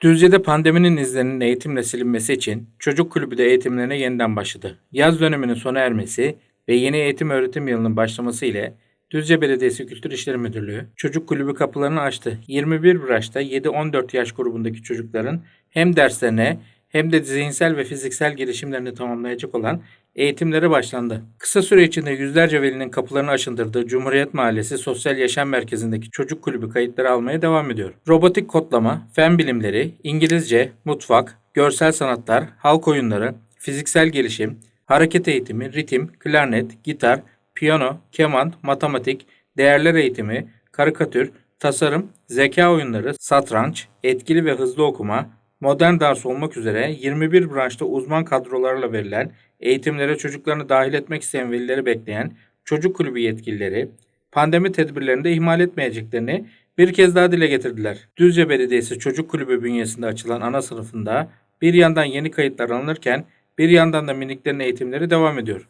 Düzce'de pandeminin izlerinin eğitimle silinmesi için çocuk kulübü de eğitimlerine yeniden başladı. Yaz döneminin sona ermesi ve yeni eğitim öğretim yılının başlaması ile Düzce Belediyesi Kültür İşleri Müdürlüğü çocuk kulübü kapılarını açtı. 21 branşta 7-14 yaş grubundaki çocukların hem derslerine hem de zihinsel ve fiziksel gelişimlerini tamamlayacak olan eğitimleri başlandı. Kısa süre içinde yüzlerce velinin kapılarını aşındırdığı Cumhuriyet Mahallesi Sosyal Yaşam Merkezi'ndeki çocuk kulübü kayıtları almaya devam ediyor. Robotik kodlama, fen bilimleri, İngilizce, mutfak, görsel sanatlar, halk oyunları, fiziksel gelişim, hareket eğitimi, ritim, klarnet, gitar, piyano, keman, matematik, değerler eğitimi, karikatür, tasarım, zeka oyunları, satranç, etkili ve hızlı okuma, modern dans olmak üzere 21 branşta uzman kadrolarla verilen eğitimlere çocuklarını dahil etmek isteyen velileri bekleyen çocuk kulübü yetkilileri pandemi tedbirlerinde ihmal etmeyeceklerini bir kez daha dile getirdiler. Düzce Belediyesi Çocuk Kulübü bünyesinde açılan ana sınıfında bir yandan yeni kayıtlar alınırken bir yandan da miniklerin eğitimleri devam ediyor.